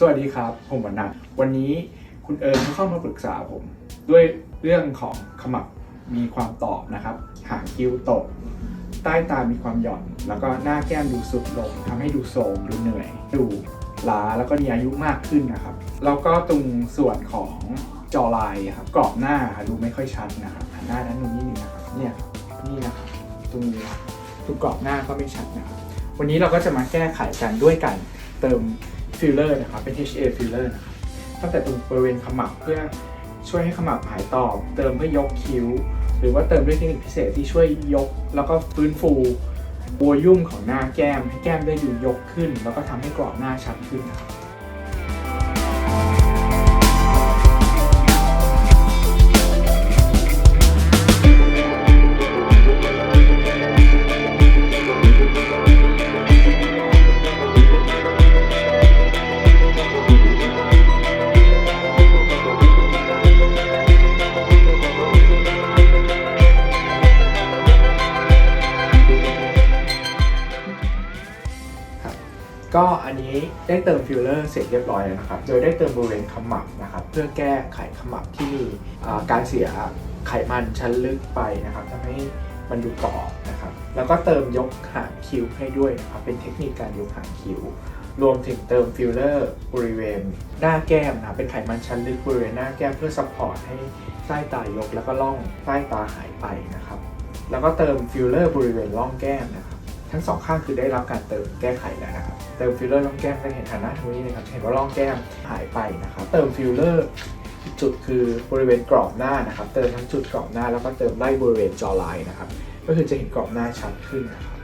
สวัสดีครับ ผมวรรณะวันนี้คุณเอิญเขาเข้ามาปรึกษาผม ด้วยเรื่องของขมับมีความตอบนะครับ หางคิ้วตก ใต้ตามีความหย่อน แล้วก็หน้าแก้มดูสุดลงทำให้ดูโทมดูเหนื่อย ดูล้าแล้วก็มีอายุมากขึ้นนะครับ แล้วก็ตรงส่วนของจอลายครับกรอบหน้าดูไม่ค่อยชัดนะครับหน้าด้านนู้นนิดนึงนะครับเนี่ยนี่นะครับตรงนี้ครับตรงกรอบหน้าก็ไม่ชัดนะครับวันนี้เราก็จะมาแก้ไขกันด้วยการเติม ฟิลเลอร์นะครับเป็น HA ฟิลเลอร์นะครับตั้งแต่ตรงบริเวณขมับเพื่อช่วยให้ขมับหายตอบ เติมเพื่อยกคิ้ว หรือว่าเติมด้วยเทคนิคพิเศษที่ช่วยยก แล้วก็ฟื้นฟูวอลลุ่มของหน้าแก้ม ให้แก้มได้ดูยกขึ้น แล้วก็ทำให้กรอบหน้าชัดขึ้นนะครับ ก็อันนี้ได้เติมฟิลเลอร์เสร็จเรียบร้อยแล้วนะครับ โดยได้เติมบริเวณขมับนะครับ เพื่อแก้ไขขมับที่มีการเสียไขมันชั้นลึกไปนะครับทำให้มันดูกรอบนะครับ แล้วก็เติมยกหางคิ้วให้ด้วยนะครับ เป็นเทคนิคการยกหางคิ้ว รวมถึงเติมฟิลเลอร์บริเวณหน้าแก้มนะเป็นไขมันชั้นลึกบริเวณหน้าแก้มเพื่อซัพพอร์ตให้ใต้ตายกแล้วก็ล่องใต้ตาหายไปนะครับ แล้วก็เติมฟิลเลอร์บริเวณร่องแก้มนะครับ ทั้งสองข้างคือได้รับการเติมแก้ไขแล้วนะครับ เติมฟิลเลอร์ร่องแก้มได้เห็นฐานะตรงนี้นะครับเห็นว่าร่องแก้มหายไปนะครับ เติมฟิลเลอร์จุดคือบริเวณกรอบหน้านะครับ เติมทั้งจุดกรอบหน้าแล้วก็เติมไล่บริเวณจอไลน์นะครับ ก็คือจะเห็นกรอบหน้าชัดขึ้นนะครับ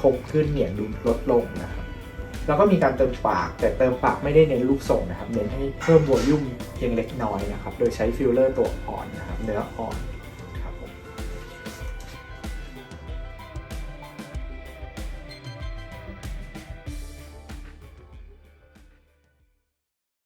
คมขึ้นเหนียงดูลดลงนะครับแล้วก็มีการเติมปาก แต่เติมปากไม่ได้เน้นรูปทรงนะครับ เน้นให้เพิ่มวอลลุ่มเพียงเล็กน้อยนะครับ โดยใช้ฟิลเลอร์ตัวอ่อนนะครับ เนื้ออ่อน